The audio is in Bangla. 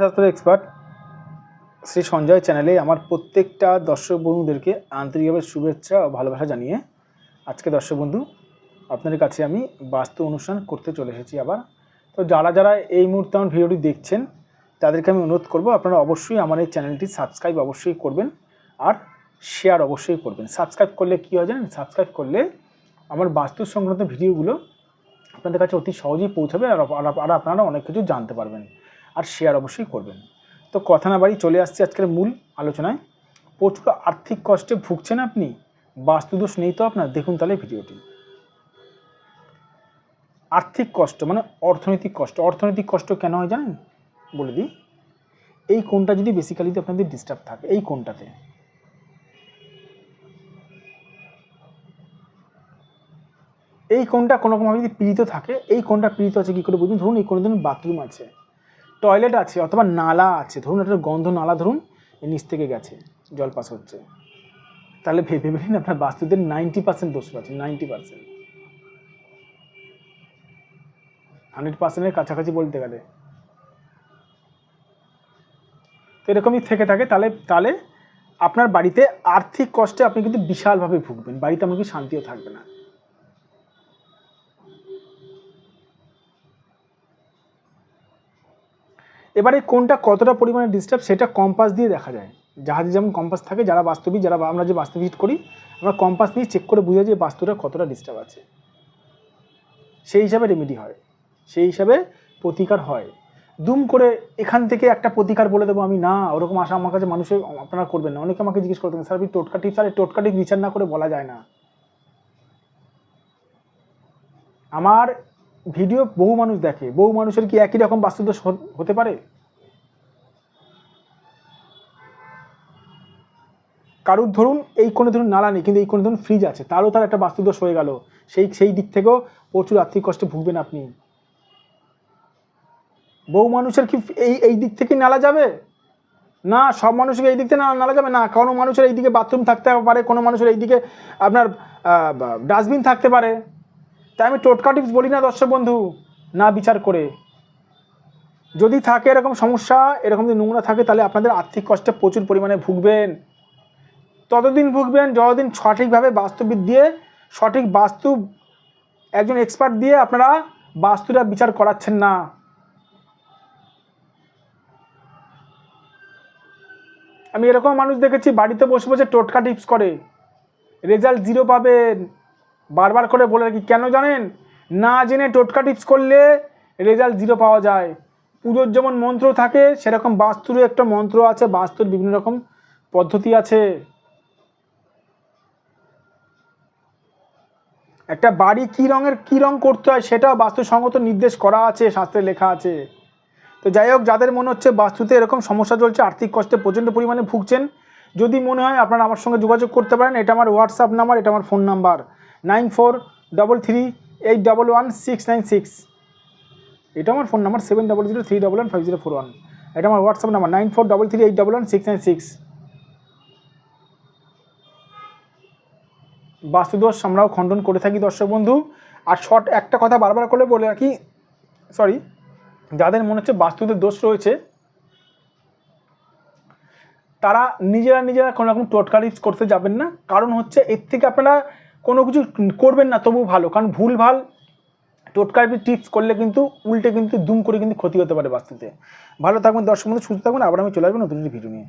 শাস্ত্র এক্সপার্ট শ্রী সঞ্জয় চ্যানেলে আমার প্রত্যেকটা দর্শক বন্ধুদেরকে আন্তরিকভাবে শুভেচ্ছা ও ভালোবাসা জানিয়ে আজকে দর্শক বন্ধু, আপনাদের কাছে আমি বাস্তু অনুষ্ঠান করতে চলে এসেছি আবার। তো যারা যারা এই মুহূর্তে আমার ভিডিওটি দেখছেন, তাদেরকে আমি অনুরোধ করব আপনারা অবশ্যই আমার এই চ্যানেলটি সাবস্ক্রাইব অবশ্যই করবেন আর শেয়ার অবশ্যই করবেন। সাবস্ক্রাইব করলে কী হয় জানেন? সাবস্ক্রাইব করলে আমার বাস্তু সংক্রান্ত ভিডিওগুলো আপনাদের কাছে অতি সহজেই পৌঁছাবে আর আপনারা অনেক কিছু জানতে পারবেন। আর শেয়ার অবশ্যই করবেন। তো কথা না বাড়ি চলে আসছে আজকের মূল আলোচনায়। প্রচুর আর্থিক কষ্টে ভুগছেন আপনি, বাস্তুদোষ নেই তো আপনার? দেখুন তাহলে ভিডিওটি। আর্থিক কষ্ট মানে অর্থনৈতিক কষ্ট। অর্থনৈতিক কষ্ট কেন হয় জানেন? বলে দিই। এই কোনটা যদি বেসিক্যালিতে আপনাদের ডিস্টার্ব থাকে, এই কোনটাতে এই কোনটা কোনো রকমভাবে যদি পীড়িত থাকে, এই কোনটা পীড়িত আছে কী করে বুঝুন ধরুন এই কোনো ধরুন বাথরুম আছে। টয়লেট আছে অথবা নালা আছে। ধরুন, একটা গন্ধ নালা ধরুন নিচ থেকে গেছে, জল পাস হচ্ছে। তাহলে ভেবে ভেবেন আপনার বাস্তুদের নাইনটি পার্সেন্ট দোষ আছে নাইনটি পার্সেন্ট হান্ড্রেড পার্সেন্টের কাছাকাছি বলতে গেলে। তো এরকমই থেকে থাকে, তাহলে তাহলে আপনার বাড়িতে আর্থিক কষ্টে আপনি কিন্তু বিশালভাবে ভুগবেন, বাড়িতে এমনকি শান্তিও থাকবে না। এবারে কোনটা কতটা পরিমাণে ডিস্টার্ব সেটা কম্পাস দিয়ে দেখা যায়। জাহাজে যেমন কম্পাস থাকে, যারা বাস্তবিক যারা আমরা যে বাস্তবিক করি, আমরা কম্পাস নিয়ে চেক করে বুঝা যে বাস্তুটা কতটা ডিস্টার্ব আছে। সেই হিসাবে রেমেডি হয়। সেই হিসাবে প্রতিকার হয়। দুম করে এখান থেকে একটা প্রতিকার বলে দেবো আমি, না, ওরকম আশা আমার কাছে মানুষের আপনারা করবেন না। অনেকে আমাকে জিজ্ঞেস করতেন, স্যার, আপনি টোটকা টিপস, আর এই টোটকা টিপস বিচার না করে বলা যায় না। আমার ভিডিও বহু মানুষ দেখে, বহু মানুষের কি একই রকম বাস্তুদোষ হতে পারে? কারুর ধরুন এই কোনো ধরুন নালা নেই, কিন্তু এই কোনো ধরুন ফ্রিজ আছে, তারও তার একটা বাস্তুদোষ হয়ে গেল। সেই সেই দিক থেকেও প্রচুর আর্থিক কষ্টে ভুগবেন আপনি। বহু মানুষের কি এই এই দিক থেকে নালা যাবে? না, সব মানুষের এই দিক থেকে নালা যাবে না। কোনো মানুষের এই দিকে বাথরুম থাকতে পারে, কোনো মানুষের এই দিকে আপনার ডাস্টবিন থাকতে পারে। তাই আমি টোটকা টিপস বলি না দর্শক বন্ধু, না বিচার করে। যদি থাকে এরকম সমস্যা, এরকম যদি নোংরা থাকে, তাহলে আপনাদের আর্থিক কষ্টে প্রচুর পরিমাণে ভুগবেন। ততদিন ভুগবেন, যতদিন সঠিকভাবে বাস্তুবিদ দিয়ে, সঠিক বাস্তু একজন এক্সপার্ট দিয়ে আপনারা বাস্তুটা বিচার করাচ্ছেন না। আমি এরকম মানুষ দেখেছি, বাড়িতে বসে বসে টোটকা টিপস করে। রেজাল্ট জিরো পাবেন। বারবার করে বলে রাখি, কেন জানেন? না জেনে টোটকা টিপস করলে রেজাল্ট জিরো পাওয়া যায়। পুজোর যেমন মন্ত্র থাকে, সেরকম বাস্তুরও একটা মন্ত্র আছে, বাস্তুর বিভিন্ন রকম পদ্ধতি আছে। একটা বাড়ি কী রঙের, কী রং করতে হয় সেটাও বাস্তুসঙ্গত নির্দেশ করা আছে, শাস্ত্রে লেখা আছে। তো যাই হোক, যাদের মনে হচ্ছে বাস্তুতে এরকম সমস্যা চলছে, আর্থিক কষ্টে প্রচণ্ড পরিমাণে ভুগছেন, যদি মনে হয় আপনারা আমার সঙ্গে যোগাযোগ করতে পারেন, এটা আমার হোয়াটসঅ্যাপ নাম্বার এটা আমার phone number nine four double three eight double one six nine six. এটা আমার phone number seven double zero three double one five zero four one এটা আমার WhatsApp number nine four double three eight double one six nine six. বাস্তুদোষ, আমরাও খণ্ডন করে থাকি দর্শক বন্ধু। আর শর্ট একটা কথা বারবার করে বলে রাখি সরি যাদের মনে হচ্ছে বাস্তুতে দোষ রয়েছে, তারা নিজেরা নিজেরা কোনো রকম টোটকা করতে যাবেন না। কারণ হচ্ছে এর থেকে আপনারা কোনো কিছু করবেন না তবু ভালো। কারণ ভুল ভালো টোটকা টিপস করলে কিন্তু উল্টে কিন্তু দুম করে কিন্তু ক্ষতি হতে পারে বাস্তুতে ভালো থাকবেন, দর্শক বন্ধু, সুস্থ থাকবেন। আবার আমি চলে আসব নতুন ভিডিও নিয়ে।